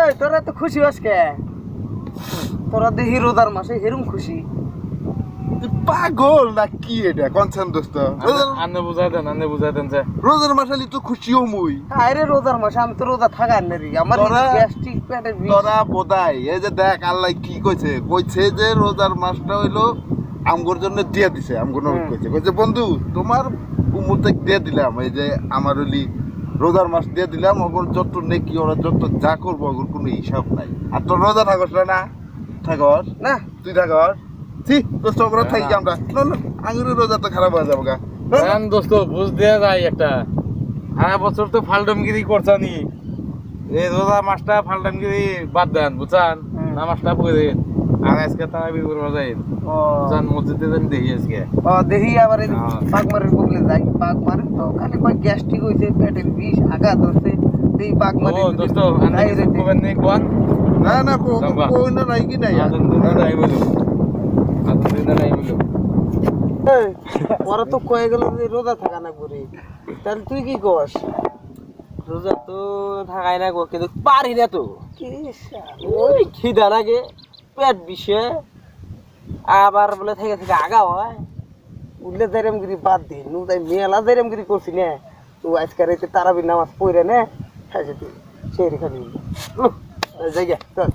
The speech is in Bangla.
এই তোরা তো খুশি হস কে? তোরা দেখি রোজার মাসে হেরুম খুশি। পাগল না কি এটা? কনসার্ন দোস্ত? আন্নে বুঝাই দেন আন্নে বুঝাই দেন যে। রোজার মাসালি তো মুই আরে রোজার মাসে আমি তো রোজা থাকা নেরি আমার গ্যাস্ট্রিক তোরা বোধাই। এই যে দেখ আল্লাহ কি কইছে? কইছে যে রোজার মাসটা হইল আমগোর জন্য দিয়ে দিছে। আমগো নবী। কইছে। কইছে বন্ধু তোমার উম্মতে দিয়ে দিলাম। এই যে আমার হলি রোজার মাস দিয়ে দিলাম ওগুলো যত নেকি ওরা যত যা করব ওগুলোর কোনো হিসাব নাই। আর তোর রোজা থাকস না না? থাকস? না। তুই থাকস? ছি দোস্ত আমরা থাকি আমরা। আঙুরের রোজা তো খারাপ হয়ে যাব গা। দোস্ত বুঝ দেয়া যায় একটা। সারা বছর তো ফালডামগিরি করছানি। এই রোজা মাসটা ফালডামগিরি বাদ দেন বুঝান হুম। নামাজটা পড়ে দিন। আর আজকে তারাবি করবা যাই। ও। বুঝান মসজিদে যান দেখি আজকে। ও দেখি আবার এই হ্যাঁ। বাগমারের বগলে যাই। বাগমারের তো খালি কয় গ্যাস্ট্রিক হইছে পেটের বিষ আঘাত হচ্ছে এই ও বাগমারি দোস্ত আন্নে কিছু কবেন নেই কোয়ান? না না কো- কই না নাই কি নাই। আদন দিন নাই বলো। আদন দিন নাই বলো ওরা তো কয়ে গেল যে রোজা থাকা না করে তাহলে তুই কি কস? রোজা তো থাকাই না গো কিন্তু পারি না তো। কি ওই খিদা লাগে। পেট বিষে, আবার বলে থেকে থেকে আগা হয়। উল্লে দেরেমগিরি বাদ দি, নু তাই মেলা দেরেমগিরি করছি নে, তো আজকাল এতে তারাবি নামাজ পড়ে নে হ্যাঁ সেই রেখা দিবি। জায়গা চল।